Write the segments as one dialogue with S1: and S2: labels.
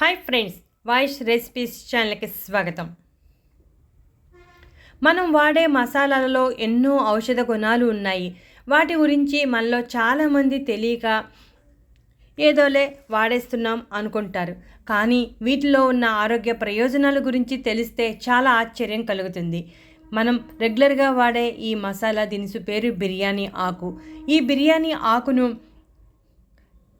S1: Hi friends voice recipes ఛానల్కి స్వాగతం. మనం వాడే మసాలాలలో ఎన్నో ఔషధ గుణాలు ఉన్నాయి. వాటి గురించి మనలో చాలామంది తెలియక ఏదోలే వాడేస్తున్నాం అనుకుంటారు. కానీ వీటిలో ఉన్న ఆరోగ్య ప్రయోజనాల గురించి తెలిస్తే చాలా ఆశ్చర్యం కలుగుతుంది. మనం రెగ్యులర్గా వాడే ఈ మసాలా దినుసు పేరు బిర్యానీ ఆకు. ఈ బిర్యానీ ఆకును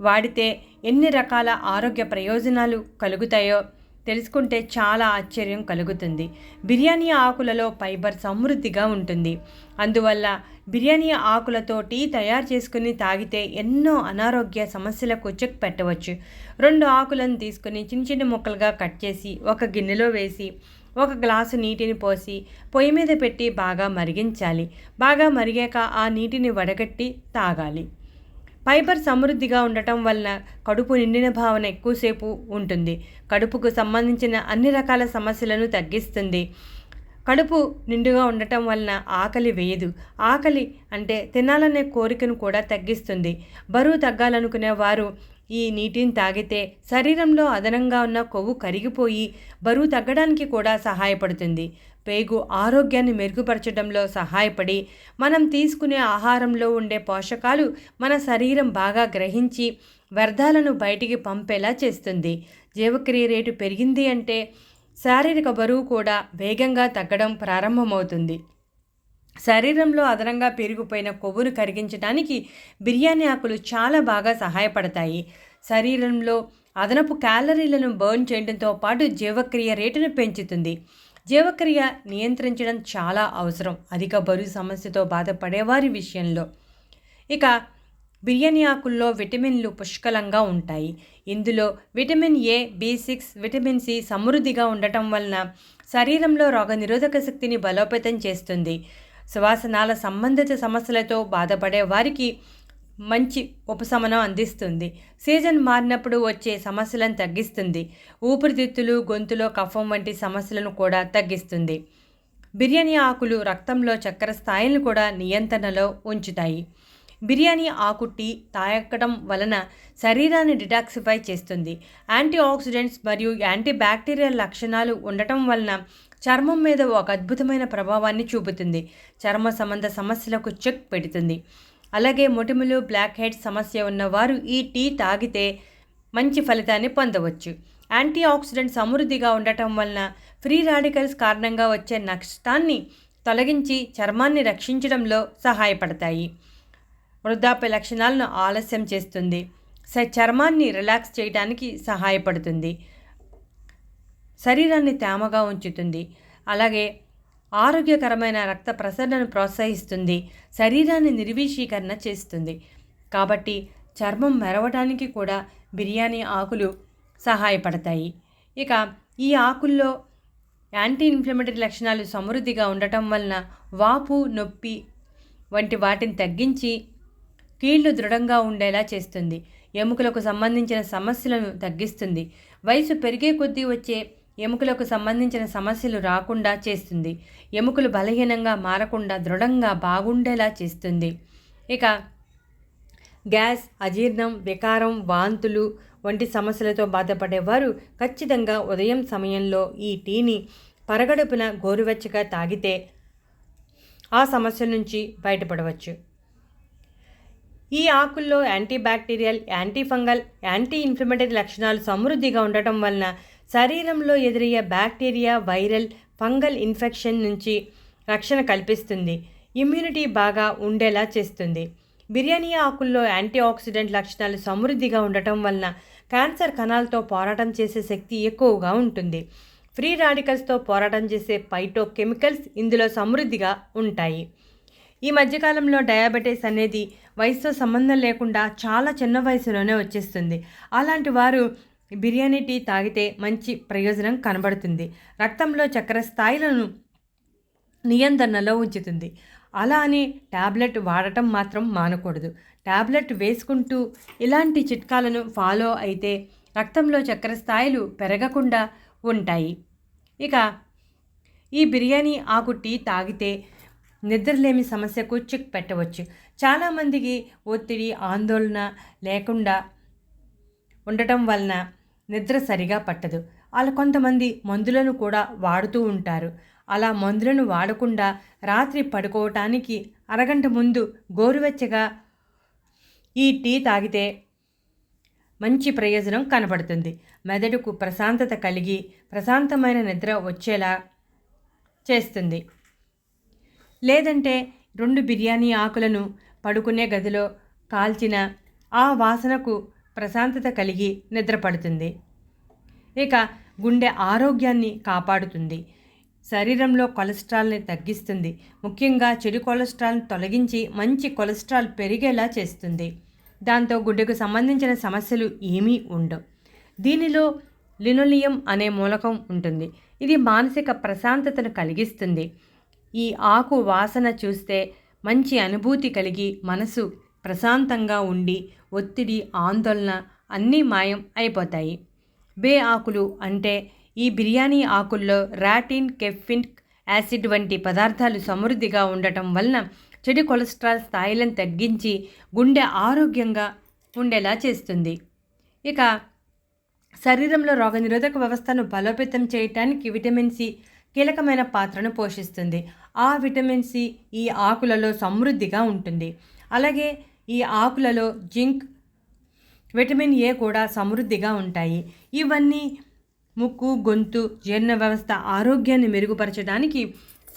S1: వాడితే ఎన్ని రకాల ఆరోగ్య ప్రయోజనాలు కలుగుతాయో తెలుసుకుంటే చాలా ఆశ్చర్యం కలుగుతుంది. బిర్యానీ ఆకులలో ఫైబర్ సమృద్ధిగా ఉంటుంది. అందువల్ల బిర్యానీ ఆకులతో టీ తయారు చేసుకుని తాగితే ఎన్నో అనారోగ్య సమస్యలకు చెక్ పెట్టవచ్చు. రెండు ఆకులను తీసుకుని చిన్న చిన్న ముక్కలుగా కట్ చేసి ఒక గిన్నెలో వేసి ఒక గ్లాసు నీటిని పోసి పొయ్యి మీద పెట్టి బాగా మరిగించాలి. బాగా మరిగాక ఆ నీటిని వడగట్టి తాగాలి. ఫైబర్ సమృద్ధిగా ఉండటం వలన కడుపు నిండిన భావన ఎక్కువసేపు ఉంటుంది. కడుపుకు సంబంధించిన అన్ని రకాల సమస్యలను తగ్గిస్తుంది. కడుపు నిండుగా ఉండటం వలన ఆకలి వేయదు. ఆకలి అంటే తినాలనే కోరికను కూడా తగ్గిస్తుంది. బరువు తగ్గాలనుకునే వారు ఈ నీటిని తాగితే శరీరంలో అదనంగా ఉన్న కొవ్వు కరిగిపోయి బరువు తగ్గడానికి కూడా సహాయపడుతుంది. పేగు ఆరోగ్యాన్ని మెరుగుపరచడంలో సహాయపడి మనం తీసుకునే ఆహారంలో ఉండే పోషకాలు మన శరీరం బాగా గ్రహించి వ్యర్థాలను బయటికి పంపేలా చేస్తుంది. జీవక్రియ రేటు పెరిగింది అంటే శారీరక బరువు కూడా వేగంగా తగ్గడం ప్రారంభమవుతుంది. శరీరంలో అదనంగా పెరిగిపోయిన కొవ్వును కరిగించడానికి బిర్యానీ ఆకులు చాలా బాగా సహాయపడతాయి. శరీరంలో అదనపు క్యాలరీలను బర్న్ చేయడంతో పాటు జీవక్రియ రేటును పెంచుతుంది. జీవక్రియ నియంత్రించడం చాలా అవసరం. అధిక బరువు సమస్యతో బాధపడేవారి విషయంలో. ఇక బిర్యానీ ఆకుల్లో విటమిన్లు పుష్కలంగా ఉంటాయి. ఇందులో vitamin A B six vitamin C సమృద్ధిగా ఉండటం వలన శరీరంలో రోగనిరోధక శక్తిని బలోపేతం చేస్తుంది. శ్వాసనాల సంబంధిత సమస్యలతో బాధపడే వారికి మంచి ఉపశమనం అందిస్తుంది. సీజన్ మారినప్పుడు వచ్చే సమస్యలను తగ్గిస్తుంది. ఊపిరితిత్తులు గొంతులో కఫం వంటి సమస్యలను కూడా తగ్గిస్తుంది. బిర్యానీ ఆకులు రక్తంలో చక్కెర స్థాయిలను కూడా నియంత్రణలో ఉంచుతాయి. బిర్యానీ ఆకు టీ తాగడం వలన శరీరాన్ని డిటాక్సిఫై చేస్తుంది. యాంటీ ఆక్సిడెంట్స్ మరియు యాంటీ బ్యాక్టీరియల్ లక్షణాలు ఉండటం వలన చర్మం మీద ఒక అద్భుతమైన ప్రభావాన్ని చూపుతుంది. చర్మ సంబంధ సమస్యలకు చెక్ పెడుతుంది. అలాగే మొటిమలు బ్లాక్ హెడ్ సమస్య ఉన్నవారు ఈ టీ తాగితే మంచి ఫలితాన్ని పొందవచ్చు. యాంటీ ఆక్సిడెంట్ సమృద్ధిగా ఉండటం వలన ఫ్రీ రాడికల్స్ కారణంగా వచ్చే నష్టాన్ని తొలగించి చర్మాన్ని రక్షించడంలో సహాయపడతాయి. వృద్ధాప్య లక్షణాలను ఆలస్యం చేస్తుంది. చర్మాన్ని రిలాక్స్ చేయడానికి సహాయపడుతుంది. శరీరాన్ని తేమగా ఉంచుతుంది. అలాగే ఆరోగ్యకరమైన రక్త ప్రసరణను ప్రోత్సహిస్తుంది. శరీరాన్ని నిర్వీషీకరణ చేస్తుంది. కాబట్టి చర్మం మెరవడానికి కూడా బిర్యానీ ఆకులు సహాయపడతాయి. ఇక ఈ ఆకుల్లో యాంటీ ఇన్ఫ్లమేటరీ లక్షణాలు సమృద్ధిగా ఉండటం వలన వాపు నొప్పి వంటి వాటిని తగ్గించి కీళ్ళు దృఢంగా ఉండేలా చేస్తుంది. ఎముకలకు సంబంధించిన సమస్యలను తగ్గిస్తుంది. వయసు పెరిగే కొద్దీ వచ్చే ఎముకలకు సంబంధించిన సమస్యలు రాకుండా చేస్తుంది. ఎముకలు బలహీనంగా మారకుండా దృఢంగా బాగుండేలా చేస్తుంది. ఇక గ్యాస్ అజీర్ణం వికారం వాంతులు వంటి సమస్యలతో బాధపడేవారు ఖచ్చితంగా ఉదయం సమయంలో ఈ టీని పరగడుపున గోరువెచ్చగా తాగితే ఆ సమస్య నుంచి బయటపడవచ్చు. ఈ ఆకుల్లో antibacterial antifungal anti inflammatory లక్షణాలు సమృద్ధిగా ఉండటం వలన శరీరంలో ఎదురయ్యే బ్యాక్టీరియా వైరల్ ఫంగల్ ఇన్ఫెక్షన్ నుంచి రక్షణ కల్పిస్తుంది. ఇమ్యూనిటీ బాగా ఉండేలా చేస్తుంది. బిర్యానీ ఆకుల్లో యాంటీ ఆక్సిడెంట్ లక్షణాలు సమృద్ధిగా ఉండటం వలన క్యాన్సర్ కణాలతో పోరాటం చేసే శక్తి ఎక్కువగా ఉంటుంది. ఫ్రీ రాడికల్స్తో పోరాటం చేసే పైటో కెమికల్స్ ఇందులో సమృద్ధిగా ఉంటాయి. ఈ మధ్యకాలంలో డయాబెటీస్ అనేది వయసుతో సంబంధం లేకుండా చాలా చిన్న వయసులోనే వచ్చేస్తుంది. అలాంటి వారు బిర్యానీ టీ తాగితే మంచి ప్రయోజనం కనబడుతుంది. రక్తంలో చక్కెర స్థాయిలను నియంత్రణలో ఉంచుతుంది. అలా అని ట్యాబ్లెట్ వాడటం మాత్రం మానకూడదు. ట్యాబ్లెట్ వేసుకుంటూ ఇలాంటి చిట్కాలను ఫాలో అయితే రక్తంలో చక్కెర స్థాయిలు పెరగకుండా ఉంటాయి. ఇక ఈ బిర్యానీ ఆకు టీ తాగితే నిద్రలేమి సమస్యకు చిక్ పెట్టవచ్చు. చాలామందికి ఒత్తిడి ఆందోళన లేకుండా ఉండటం వలన నిద్ర సరిగా పట్టదు. అలా కొంతమంది మందులను కూడా వాడుతూ ఉంటారు. అలా మందులను వాడకుండా రాత్రి పడుకోవటానికి అరగంట ముందు గోరువెచ్చగా ఈ టీ తాగితే మంచి ప్రయోజనం కనబడుతుంది. మెదడుకు ప్రశాంతత కలిగి ప్రశాంతమైన నిద్ర వచ్చేలా చేస్తుంది. లేదంటే రెండు బిర్యానీ ఆకులను పడుకునే గదిలో కాల్చిన ఆ వాసనకు ప్రశాంతత కలిగి నిద్రపడుతుంది. ఇక గుండె ఆరోగ్యాన్ని కాపాడుతుంది. శరీరంలో కొలెస్ట్రాల్ని తగ్గిస్తుంది. ముఖ్యంగా చెడు కొలెస్ట్రాల్ని తొలగించి మంచి కొలెస్ట్రాల్ పెరిగేలా చేస్తుంది. దాంతో గుడ్డకు సంబంధించిన సమస్యలు ఏమీ ఉండవు. దీనిలో లినోలియం అనే మూలకం ఉంటుంది. ఇది మానసిక ప్రశాంతతను కలిగిస్తుంది. ఈ ఆకు వాసన చూస్తే మంచి అనుభూతి కలిగి మనసు ప్రశాంతంగా ఉండి ఒత్తిడి ఆందోళన అన్నీ మాయం అయిపోతాయి. బే ఆకులు అంటే ఈ బిర్యానీ ఆకుల్లో రాటిన్ కెఫిన్ యాసిడ్ వంటి పదార్థాలు సమృద్ధిగా ఉండటం వలన చెడు కొలెస్ట్రాల్ స్థాయిలను తగ్గించి గుండె ఆరోగ్యంగా ఉండేలా చేస్తుంది. ఇక శరీరంలో రోగనిరోధక వ్యవస్థను బలోపేతం చేయటానికి విటమిన్ సి కీలకమైన పాత్రను పోషిస్తుంది. ఆ విటమిన్ సి ఈ ఆకులలో సమృద్ధిగా ఉంటుంది. అలాగే ఈ ఆకులలో జింక్ విటమిన్ ఏ కూడా సమృద్ధిగా ఉంటాయి. ఇవన్నీ ముక్కు గొంతు జీర్ణ వ్యవస్థ ఆరోగ్యాన్ని మెరుగుపరచడానికి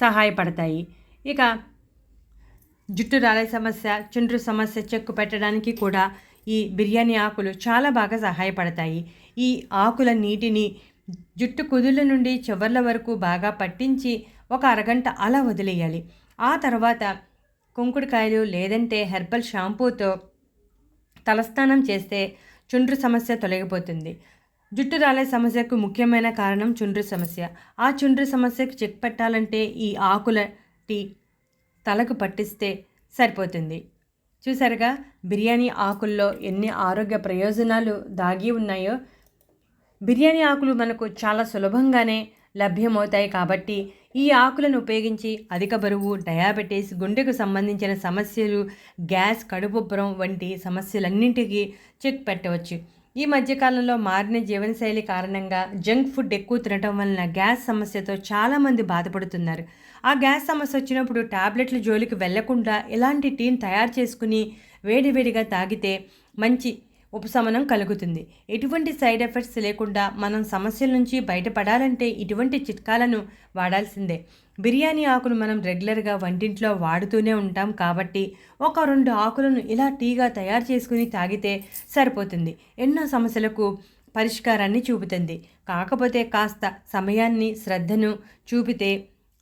S1: సహాయపడతాయి. ఇక జుట్టు రాలే సమస్య చుండ్రు సమస్య చెక్కు పెట్టడానికి కూడా ఈ బిర్యానీ ఆకులు చాలా బాగా సహాయపడతాయి. ఈ ఆకుల నీటిని జుట్టు కుదుళ్ళ నుండి చివర్ల వరకు బాగా పట్టించి ఒక అరగంట అలా వదిలేయాలి. ఆ తర్వాత కుంకుడుకాయలు లేదంటే హెర్బల్ షాంపూతో తలస్నానం చేస్తే చుండ్రు సమస్య తొలగిపోతుంది. జుట్టు రాలే సమస్యకు ముఖ్యమైన కారణం చుండ్రు సమస్య. ఆ చుండ్రు సమస్యకు చెక్ పెట్టాలంటే ఈ ఆకుల టీ తలకు పట్టిస్తే సరిపోతుంది. చూసారుగా బిర్యానీ ఆకుల్లో ఎన్ని ఆరోగ్య ప్రయోజనాలు దాగి ఉన్నాయో? బిర్యానీ ఆకులు మనకు చాలా సులభంగానే లభ్యమవుతాయి కాబట్టి ఈ ఆకులను ఉపయోగించి అధిక బరువు డయాబెటీస్ గుండెకు సంబంధించిన సమస్యలు గ్యాస్ కడుపుబ్బరం వంటి సమస్యలన్నింటికీ చెక్ పెట్టవచ్చు. ఈ మధ్యకాలంలో మారిన జీవనశైలి కారణంగా జంక్ ఫుడ్ ఎక్కువ తినటం వలన గ్యాస్ సమస్యతో చాలామంది బాధపడుతున్నారు. ఆ గ్యాస్ సమస్య వచ్చినప్పుడు టాబ్లెట్ల జోలికి వెళ్ళకుండా ఇలాంటి టీని తయారు చేసుకుని వేడివేడిగా తాగితే మంచి ఉపశమనం కలుగుతుంది. ఎటువంటి సైడ్ ఎఫెక్ట్స్ లేకుండా మనం సమస్యల నుంచి బయటపడాలంటే ఇటువంటి చిట్కాలను వాడాల్సిందే. బిర్యానీ ఆకును మనం రెగ్యులర్గా వంటింట్లో వాడుతూనే ఉంటాం కాబట్టి ఒక రెండు ఆకులను ఇలా టీగా తయారు చేసుకుని తాగితే సరిపోతుంది. ఎన్నో సమస్యలకు పరిష్కారాన్ని చూపుతుంది. కాకపోతే కాస్త సమయాన్ని శ్రద్ధను చూపితే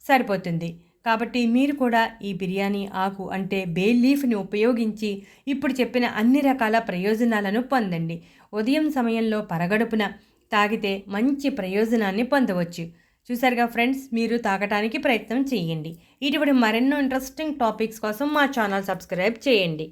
S1: సరిపోతుంది. కాబట్టి మీరు కూడా ఈ బిర్యానీ ఆకు అంటే బే లీఫ్ని ఉపయోగించి ఇప్పుడు చెప్పిన అన్ని రకాల ప్రయోజనాలను పొందండి. ఉదయం సమయంలో పరగడుపున తాగితే మంచి ప్రయోజనాన్ని పొందవచ్చు. చూసారుగా ఫ్రెండ్స్ మీరు తాగటానికి ప్రయత్నం చేయండి. ఇటువంటి మరెన్నో ఇంట్రెస్టింగ్ టాపిక్స్ కోసం మా ఛానల్ సబ్స్క్రైబ్ చేయండి.